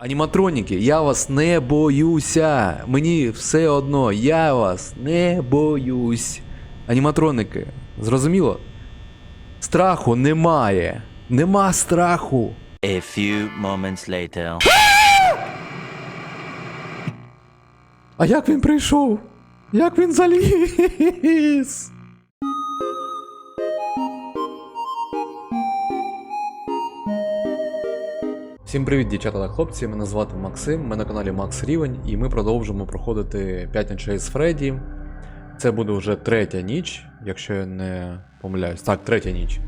Аніматроніки, я вас не боюся. Мені все одно, я вас не боюсь. Аніматроники, зрозуміло? Страху немає. Нема страху. A few moments later. А як він прийшов? Як він заліз? Всім привіт, дівчата та хлопці. Мене звати Максим, ми на каналі Макс Рівень, і ми продовжимо проходити 5 ночей з Фредді. Це буде вже третя ніч, якщо я не помиляюсь. Так, третя ніч.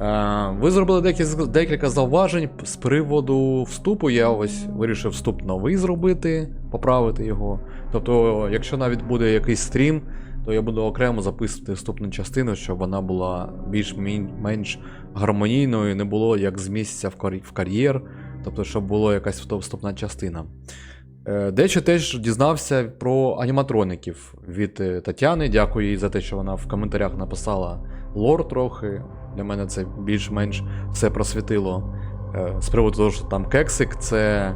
Е, ви зробили декілька зауважень з приводу вступу. Я ось вирішив вступ новий зробити, поправити його. Тобто, якщо навіть буде якийсь стрім, то я буду окремо записувати вступну частину, щоб вона була більш-менш гармонійною, не було як з місця в кар'єр, тобто, щоб була якась вступна частина. Е, Дещо теж дізнався про аніматроників від е, Тетяни. Дякую їй за те, що вона в коментарях написала лор трохи. Для мене це більш-менш все просвітило. Е, З приводу того, що там кексик це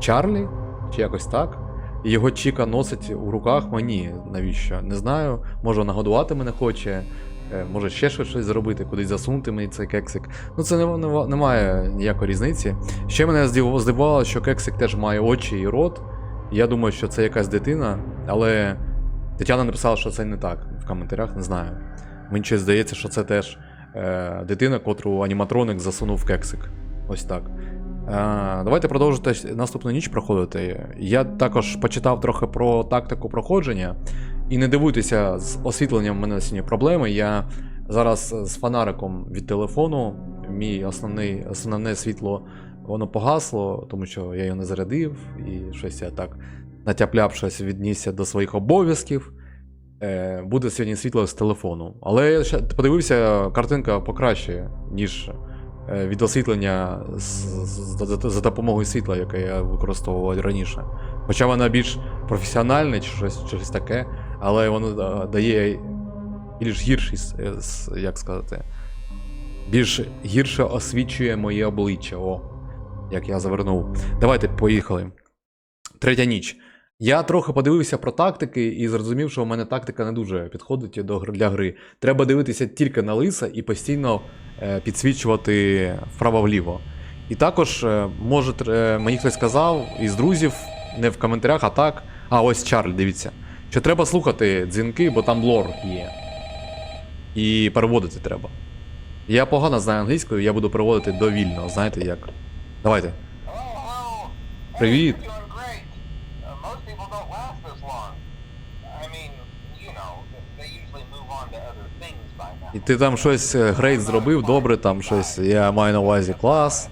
Чарлі, чи якось так. Його Чіка носить у руках мені. Навіщо? Не знаю. Може нагодувати мене хоче, може ще щось зробити, кудись засунути мені цей кексик. Ну це не, не, немає ніякої різниці. Ще мене здивувало, що кексик теж має очі і рот. Я думаю, що це якась дитина, але Тетяна написала, що це не так в коментарях, не знаю. Мені щось здається, що це теж е, дитина, котру аніматроник засунув кексик. Ось так. Е, давайте продовжувати наступну ніч проходити. Я також почитав трохи про тактику проходження. І не дивуйтеся, з освітленням в мене сьогодні проблеми. Я зараз з фонариком від телефону, мій основний, основне світло воно погасло, тому що я його не зарядив, і щось я так натяпляв щось віднісся до своїх обов'язків. Е, буде сьогодні світло з телефону. Але я ще подивився, картинка покращує, ніж е, від освітлення за допомогою світла, яке я використовував раніше. Хоча вона більш професіональна чи щось, щось таке, але воно дає більш гірший, е, як сказати, більш гірше освічує моє обличчя. О, як я завернув. Давайте, поїхали. Третя ніч. Я трохи подивився про тактики і зрозумів, що у мене тактика не дуже підходить до для гри. Треба дивитися тільки на лиса і постійно е, підсвічувати вправо-вліво. І також, е, може, е, мені хтось сказав із друзів, не в коментарях, а так. А ось Чарль, дивіться. Що треба слухати дзвінки, бо там лор є. І переводити треба. Я погано знаю англійською, я буду переводити довільно, знаєте як. Давайте. Привіт. І ти там щось е, грейт зробив, добре, там щось. Я маю на увазі клас.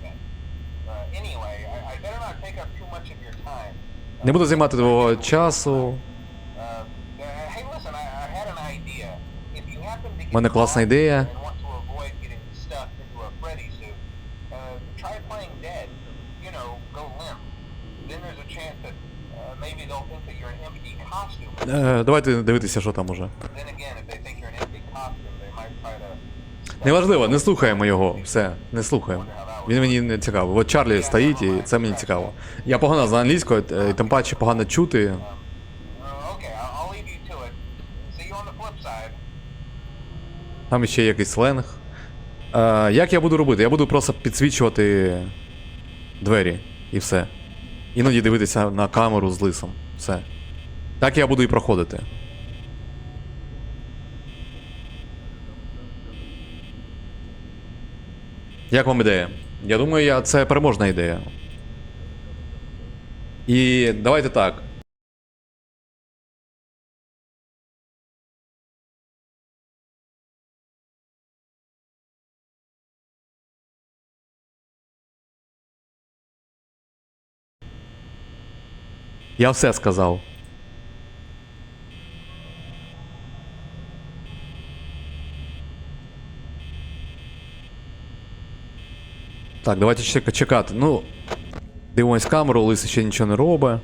Не буду займати твого часу. An empty costume. Е, давайте дивитися, що там уже. Неважливо, не слухаємо його. Все, не слухаємо. Він мені не цікавий. От Чарлі стоїть, і це мені цікаво. Я погано за англійською, е, і тим паче погано чути. Там ще якийсь сленг. Е, як я буду робити? Я буду просто підсвічувати двері і все. Іноді дивитися на камеру з лисом. Все. Так я буду і проходити. Як вам ідея? Я думаю, я... це переможна ідея. І давайте так. Я все сказав. Так, давайте чека- чекати. Ну, дивимось камеру, лисий ще нічого не робить.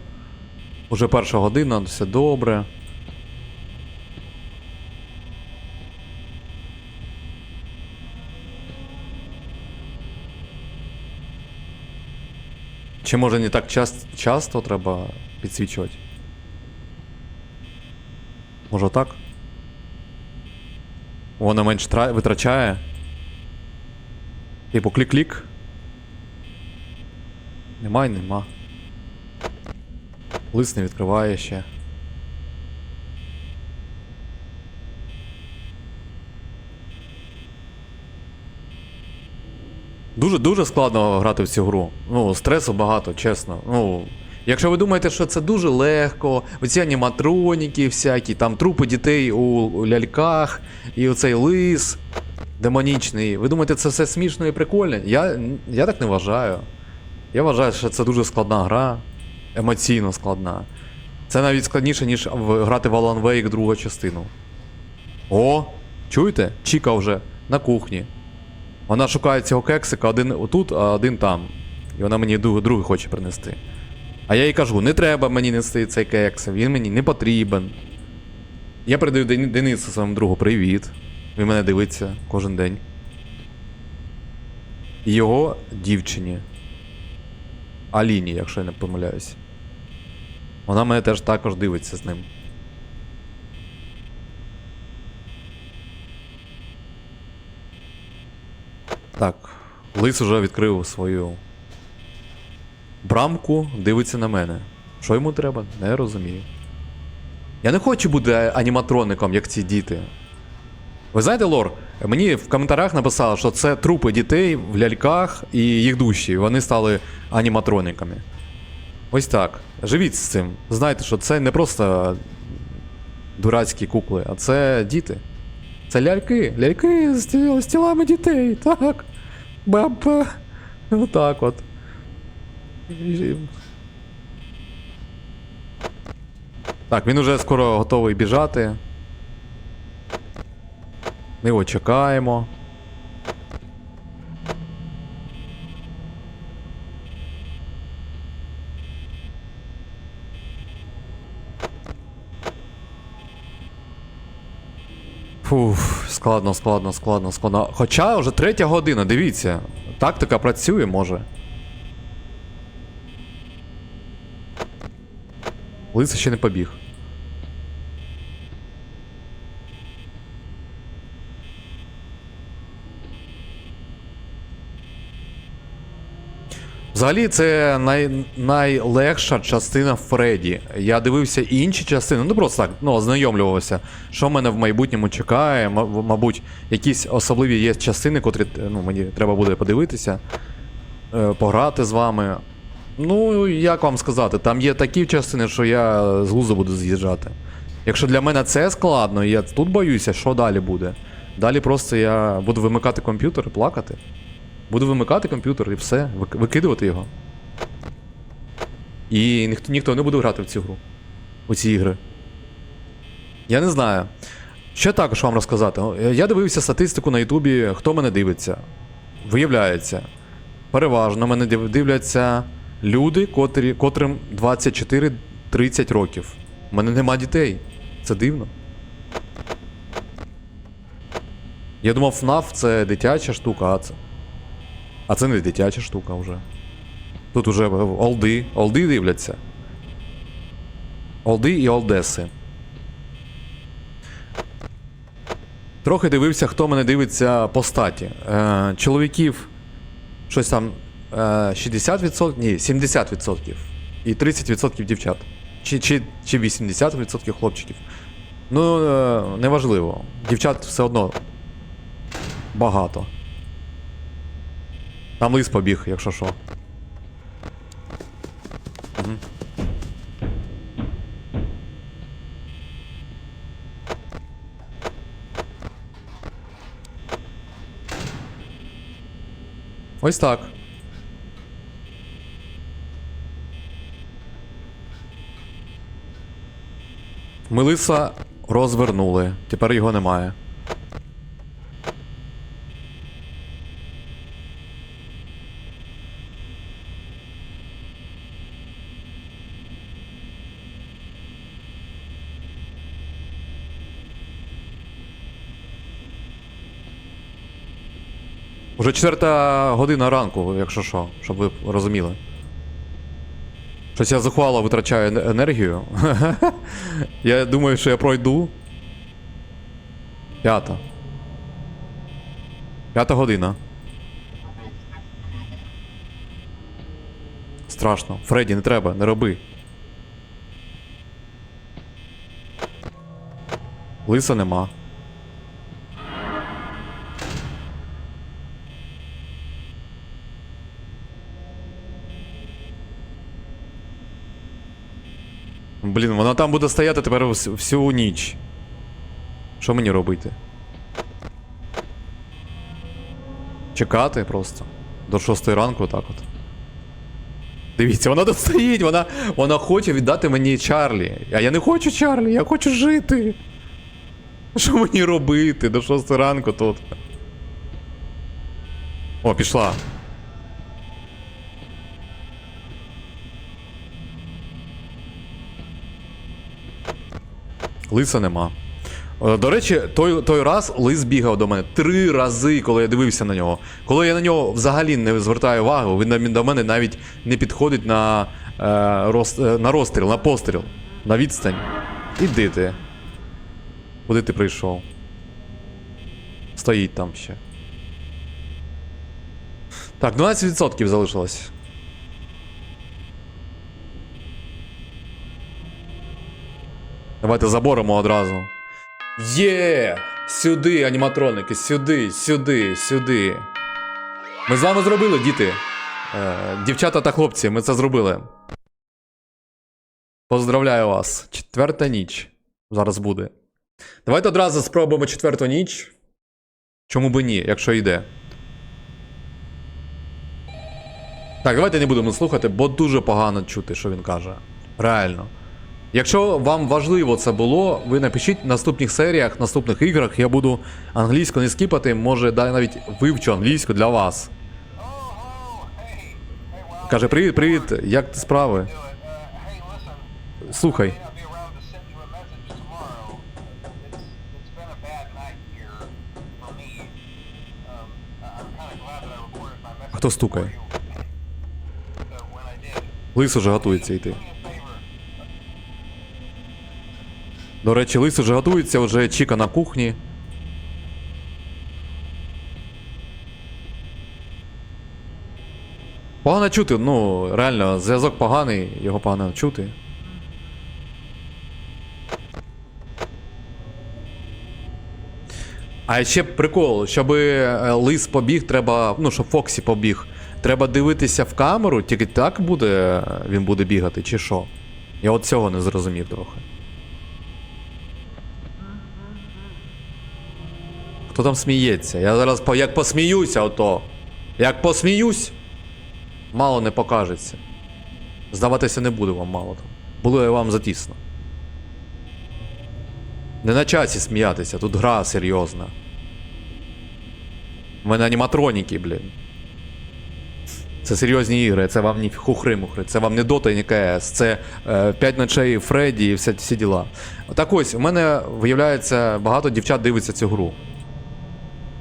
Уже перша година, все добре. Чи може не так час, часто треба підсвічувати? Може так? Воно менш тра... витрачає. Типу клік-клік. Нема й нема. Лист не відкриває ще. Дуже дуже складно грати в цю гру. Ну, стресу багато, чесно. Ну, якщо ви думаєте, що це дуже легко, оці аніматроніки всякі, там трупи дітей у, ляльках, і оцей лис демонічний. Ви думаєте, це все смішно і прикольно? Я, я так не вважаю. Я вважаю, що це дуже складна гра, емоційно складна. Це навіть складніше, ніж грати в Alan Wake другу частину. О, чуєте? Чіка вже на кухні. Вона шукає цього кексика один отут, а один там. І вона мені другий хоче принести. А я їй кажу: не треба мені нести цей кекс, він мені не потрібен. Я передаю Дени- Денису своєму другу привіт. Він мене дивиться кожен день. Його дівчині. Аліні, якщо я не помиляюсь. Вона мене теж також дивиться з ним. Так, Лис уже відкрив свою брамку, дивиться на мене. Що йому треба? Не розумію. Я не хочу бути аніматроником, як ці діти. Ви знаєте, Лор, мені в коментарях написали, що це трупи дітей в ляльках і їх душі. Вони стали аніматрониками. Ось так. Живіть з цим. Знайте, що це не просто дурацькі кукли, а це діти. Це ляльки. Ляльки з, ті- з тілами дітей. Так. Баба. Отак от. Так, він уже скоро готовий біжати. Ми його чекаємо. Фуф, складно, складно, складно, складно. Хоча вже третя година, дивіться. Тактика працює, може. Лисий ще не побіг. Взагалі, це най, найлегша частина Фредді. Я дивився інші частини, ну просто так, ну, ознайомлювався, що мене в майбутньому чекає. Мабуть, якісь особливі є частини, котрі ну, мені треба буде подивитися, е, пограти з вами. Ну, як вам сказати, там є такі частини, що я з глузу буду з'їжджати. Якщо для мене це складно, і я тут боюся, що далі буде. Далі просто я буду вимикати комп'ютер і плакати. Буду вимикати комп'ютер і все, викидувати його. І ніхто, ніхто не буде грати в цю гру. У ці ігри. Я не знаю. Що також вам розказати? Я дивився статистику на Ютубі, хто мене дивиться. Виявляється, переважно мене дивляться люди, котрі, котрим 24-30 років. У мене нема дітей. Це дивно. Я думав, FNAF це дитяча штука, а це. А це не дитяча штука вже. Тут уже олди. Олди дивляться. Олди і олдеси. Трохи дивився, хто мене дивиться по статі. Е, чоловіків щось там 60%, ні, 70%. І 30% дівчат. Чи, чи, чи 80% хлопчиків. Ну, е, неважливо. Дівчат все одно багато. Там лис побіг, якщо що. Ось так. Ми лиса розвернули. Тепер його немає. Уже четверта година ранку, якщо що, щоб ви розуміли. Щось я зухвало витрачаю енергію. я думаю, що я пройду. П'ята. П'ята година. Страшно. Фредді, не треба, не роби. Лиса нема. Блін, вона там буде стояти тепер всю ніч. Що мені робити? Чекати просто. До 6 ранку так от. Дивіться, вона тут стоїть, вона, вона хоче віддати мені Чарлі. А я не хочу Чарлі, я хочу жити. Що мені робити до 6 ранку тут? О, пішла. Лиса нема. Е, До речі, той, той раз лис бігав до мене три рази, коли я дивився на нього. Коли я на нього взагалі не звертаю увагу, він до мене навіть не підходить на, е, роз, е, на розстріл, на постріл, на відстань. Іди ти. Куди ти прийшов? Стоїть там ще. Так, 12% залишилось. Давайте заборемо одразу. Є! Сюди, аніматроники, сюди, сюди, сюди. Ми з вами зробили, діти. Е, дівчата та хлопці, ми це зробили. Поздравляю вас. Четверта ніч. Зараз буде. Давайте одразу спробуємо четверту ніч. Чому би ні, якщо йде. Так, давайте не будемо слухати, бо дуже погано чути, що він каже. Реально. Якщо вам важливо це було, ви напишіть в наступних серіях, наступних іграх. Я буду англійську не скіпати, може навіть вивчу англійську для вас. Каже: Привіт, привіт, як ти справи? Слухай. Хто стукає? Лис уже готується йти. До речі, лис уже готується, вже Чіка на кухні. Погано чути, ну, реально, зв'язок поганий, його погано чути. А ще прикол, щоб лис побіг, треба. Ну, щоб Фоксі побіг. Треба дивитися в камеру, тільки так буде він буде бігати, чи що? Я от цього не зрозумів трохи. Хто там сміється? Я зараз по, як посміюся, ото. Як посміюсь, мало не покажеться. Здаватися не буде вам мало там. Буде вам затісно. Не на часі сміятися, тут гра серйозна. У мене аніматроніки, блін. Це серйозні ігри, це вам не хухри-мухри, це вам не Dota і не КС, це е, 5 ночей Фредді і всі, всі діла. Так ось, у мене виявляється, багато дівчат дивиться цю гру.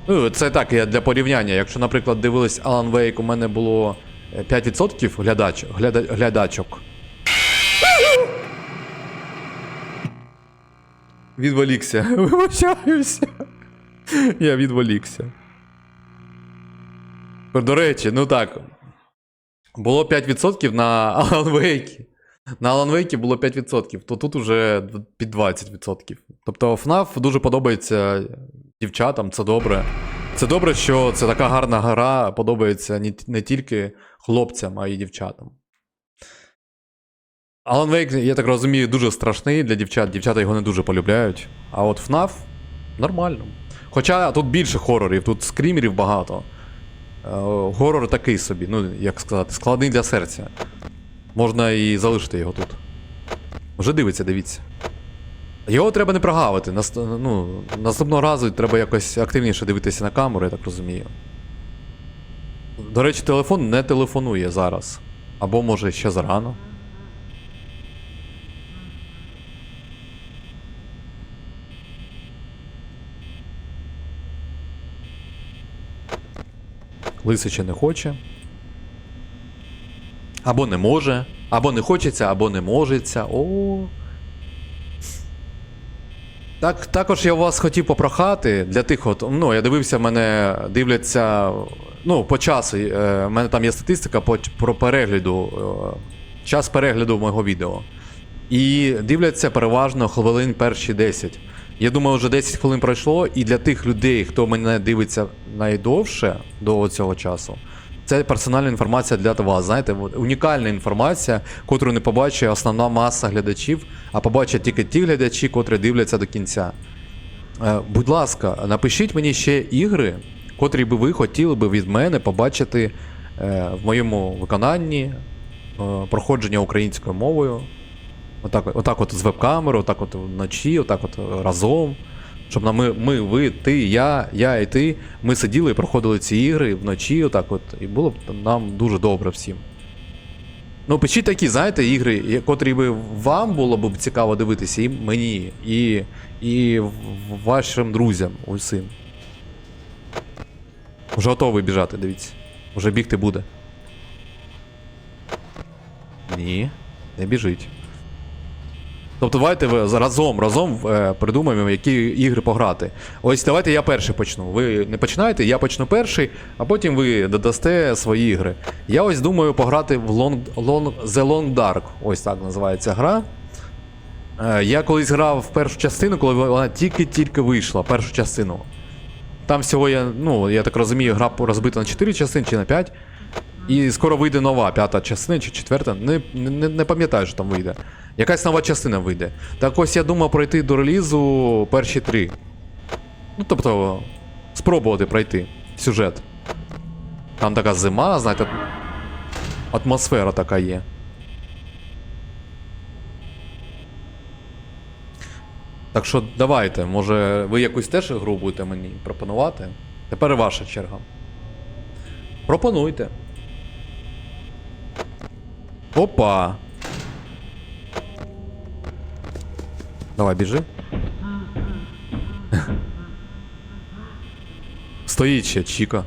Ну, це так, я для порівняння. Якщо, наприклад, дивились Alan Wake, у мене було е, 5% глядач, гляда, глядачок. Відволікся. Вибачаюся. Я відволікся. До речі, ну так. Було 5% на Alan Wake. На Alan Wake було 5%, то тут уже під 20%. Тобто FNAF дуже подобається дівчатам, це добре. Це добре, що це така гарна гра подобається не, тільки хлопцям, а й дівчатам. Alan Wake, я так розумію, дуже страшний для дівчат. Дівчата його не дуже полюбляють. А от FNAF нормально. Хоча тут більше хорорів, тут скрімерів багато. Е, Горор такий собі, ну як сказати, складний для серця. Можна і залишити його тут. Вже дивиться, дивіться. Його треба не прогавити. Наст... Ну, наступного разу треба якось активніше дивитися на камеру, я так розумію. До речі, телефон не телефонує зараз. Або може ще зарано. Лисича не хоче. Або не може. Або не хочеться, або не можеться. О. Так, також я вас хотів попрохати для тих, от, ну, я дивився, мене дивляться. Ну, по часу. Е, мене там є статистика по, про перегляду. Е, час перегляду мого відео. І дивляться переважно хвилин перші 10. Я думаю, вже 10 хвилин пройшло, і для тих людей, хто мене дивиться найдовше до цього часу, це персональна інформація для вас. Знаєте, унікальна інформація, котру не побачить основна маса глядачів, а побачать тільки ті глядачі, котрі дивляться до кінця. Е, Будь ласка, напишіть мені ще ігри, котрі би ви хотіли би від мене побачити е, в моєму виконанні е, проходження українською мовою. Отак, отак от з веб-камерою, отак от вночі, отак от разом. Щоб на ми, ми, ви, ти, я, я і ти, ми сиділи і проходили ці ігри вночі, отак от, і було б нам дуже добре всім. Ну, пишіть такі, знаєте, ігри, котрі би вам було б цікаво дивитися, і мені, і, і вашим друзям усім. Вже готовий біжати, дивіться. Уже бігти буде. Ні, не біжить. Тобто давайте разом, разом е, придумаємо, які ігри пограти. Ось давайте я перший почну. Ви не починаєте, я почну перший, а потім ви додасте свої ігри. Я ось думаю пограти в Long, Long, The Long Dark. Ось так називається гра. Е, я колись грав в першу частину, коли вона тільки-тільки вийшла, першу частину. Там всього я, ну, я так розумію, гра розбита на 4 частини чи на 5. І скоро вийде нова п'ята частина чи четверта. Не, не, не пам'ятаю, що там вийде. Якась нова частина вийде. Так ось я думав пройти до релізу перші три. Ну, тобто, спробувати пройти сюжет. Там така зима, знаєте, атмосфера така є. Так що давайте, може, ви якусь теж гру будете мені пропонувати? Тепер ваша черга. Пропонуйте. Опа. Давай, біжи. Стоїть ще Чіка.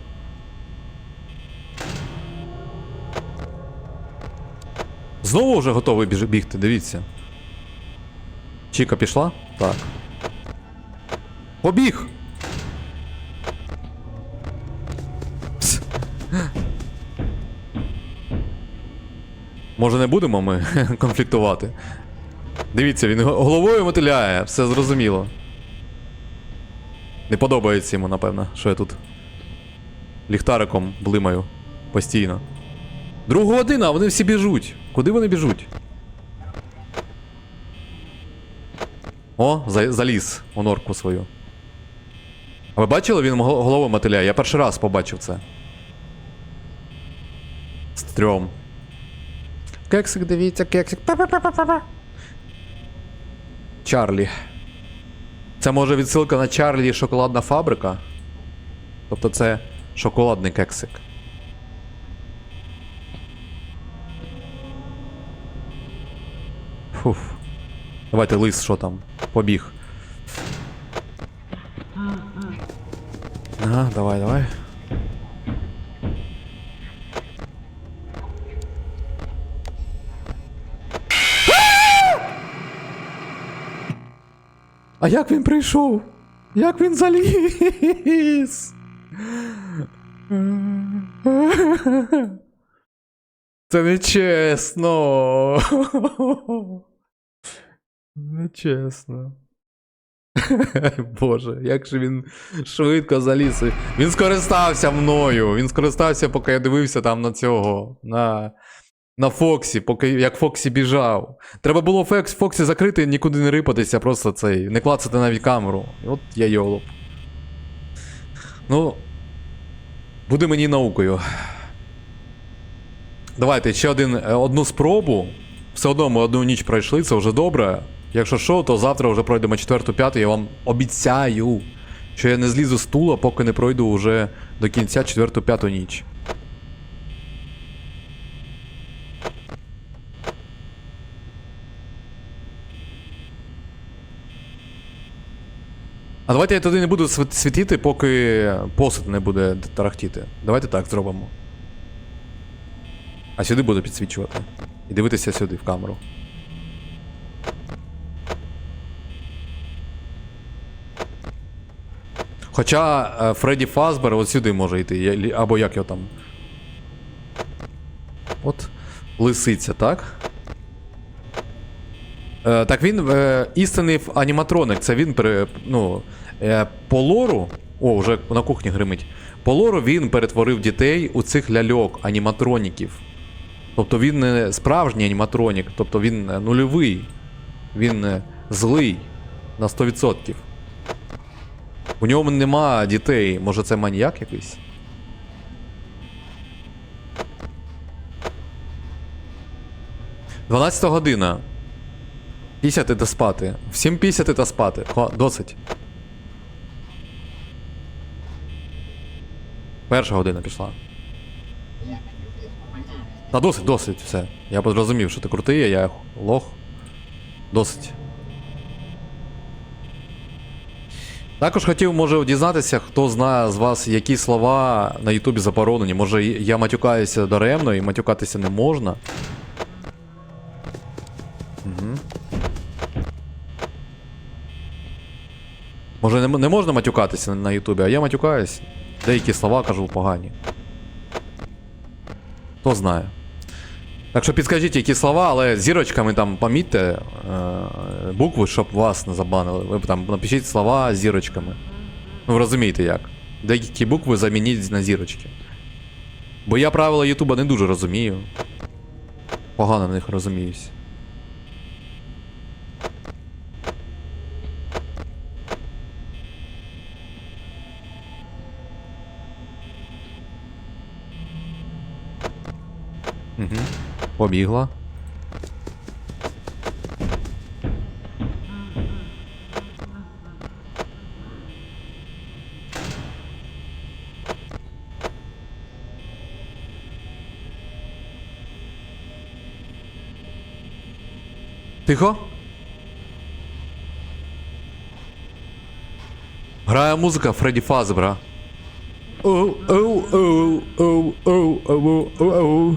Знову вже готовий біж- бігти, дивіться. Чіка пішла? Так. Побіг! Пс. Може не будемо ми конфліктувати? Дивіться, він головою мотиляє, все зрозуміло. Не подобається йому, напевно, що я тут ліхтариком блимаю постійно. Друга година, вони всі біжуть. Куди вони біжуть? О, за- заліз у норку свою. А ви бачили, він гол- головою мотиляє? Я перший раз побачив це. Стрьом. Кексик, дивіться, кексик. Па-па-па-па-па. Чарлі. Це може відсилка на Чарлі шоколадна фабрика. Тобто це шоколадний кексик. Фуф. Давайте лис, що там? Побіг. Ага, давай, давай. А як він прийшов? Як він заліз? Це нечесно. Нечесно. Боже, як же він швидко заліз. Він скористався мною. Він скористався, поки я дивився там на цього. На, на Фоксі, поки як Фоксі біжав. Треба було Фекс, Фоксі закрити, нікуди не рипатися, просто цей, не клацати навіть камеру. От я йолоп. Ну. Буде мені наукою. Давайте ще один, е, одну спробу. Все одно ми одну ніч пройшли, це вже добре. Якщо що, то завтра вже пройдемо четверту, п'яту, я вам обіцяю, що я не злізу з стула, поки не пройду вже до кінця четверту, п'яту ніч. А давайте я туди не буду світ- світити, поки посуд не буде тарахтіти. Давайте так зробимо. А сюди буду підсвічувати. І дивитися сюди, в камеру. Хоча е, Фредді Фазбер от сюди може йти, або як його там. От. Лисиця, так? Е, так він е, істинний аніматроник. Це він пере, ну, е, по лору. О, вже на кухні гримить. По лору він перетворив дітей у цих ляльок, аніматроніків. Тобто він не справжній аніматронік, тобто він е, нульовий. Він е, злий на 100%. У нього нема дітей. Може це маніяк якийсь? Дванадцята година. Пісяти та спати. Всім пісяти та спати. Хо, досить. Перша година пішла. Та досить, досить, все. Я зрозумів, що ти крутий, а я лох. Досить. Також хотів, може, дізнатися, хто знає з вас, які слова на Ютубі заборонені. Може, я матюкаюся даремно і матюкатися не можна. Може, не, не можна матюкатися на Ютубі, а я матюкаюсь. Деякі слова кажу погані. Хто знає. Так що підскажіть, які слова, але зірочками там помітьте е, букви, щоб вас не забанили. Ви там напишіть слова зірочками. Ну, ви розумієте як. Деякі букви замініть на зірочки. Бо я правила Ютуба не дуже розумію. Погано в них розуміюсь. Угу. Побігла. Тихо. Грає музика Фредді Фазбера. Оу, оу, оу, оу, оу, оу, оу, оу.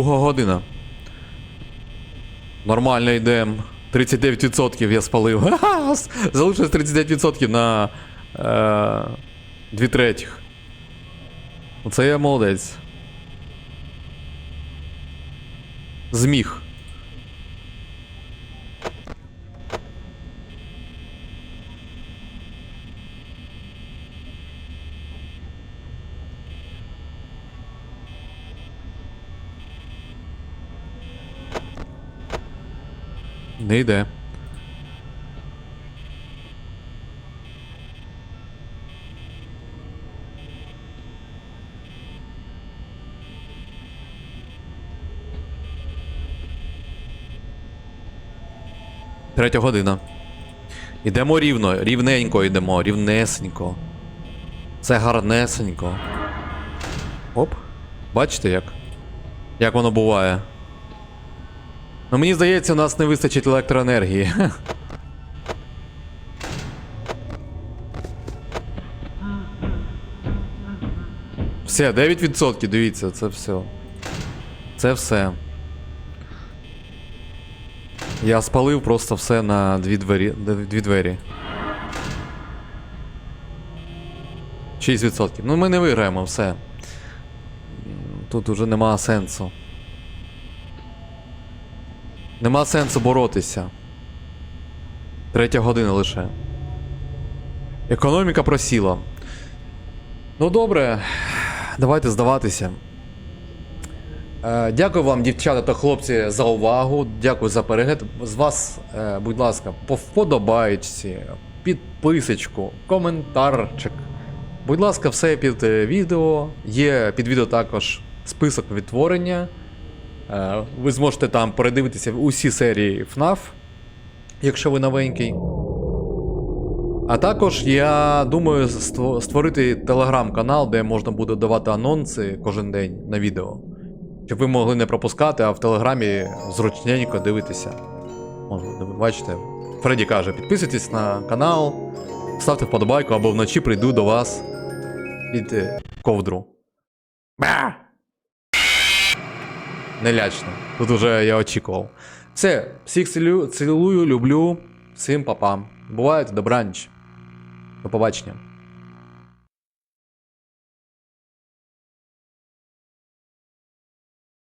Друга година. Нормально йдемо. 39% я спалив. Залишилось 39% на е, 2 третіх. Оце я молодець. Зміг. Не йде. Третя година. Ідемо рівно, рівненько йдемо, рівнесенько. Це гарнесенько. Оп. Бачите як? Як воно буває? Ну мені здається, у нас не вистачить електроенергії. Все, 9%, дивіться, це все. Це все. Я спалив просто все на дві двері. Дві двері. 6%. Ну ми не виграємо все. Тут уже нема сенсу. Нема сенсу боротися. Третя година лише. Економіка просіла. Ну добре, давайте здаватися. Е, дякую вам, дівчата та хлопці, за увагу. Дякую за перегляд. З вас, е, будь ласка, по підписочку, коментарчик. Будь ласка, все під е, відео. Є під відео також список відтворення. Е, Ви зможете там передивитися усі серії FNAF, якщо ви новенький. А також я думаю створити телеграм-канал, де можна буде давати анонси кожен день на відео. Щоб ви могли не пропускати, а в телеграмі зручненько дивитися. Бачите, Фредді каже: підписуйтесь на канал, ставте вподобайку або вночі прийду до вас під е, ковдру. Ба! Нелячно. Тут уже я очікував. Все, всіх цілую, люблю, всім папам. Бувайте, добраніч. До побачення.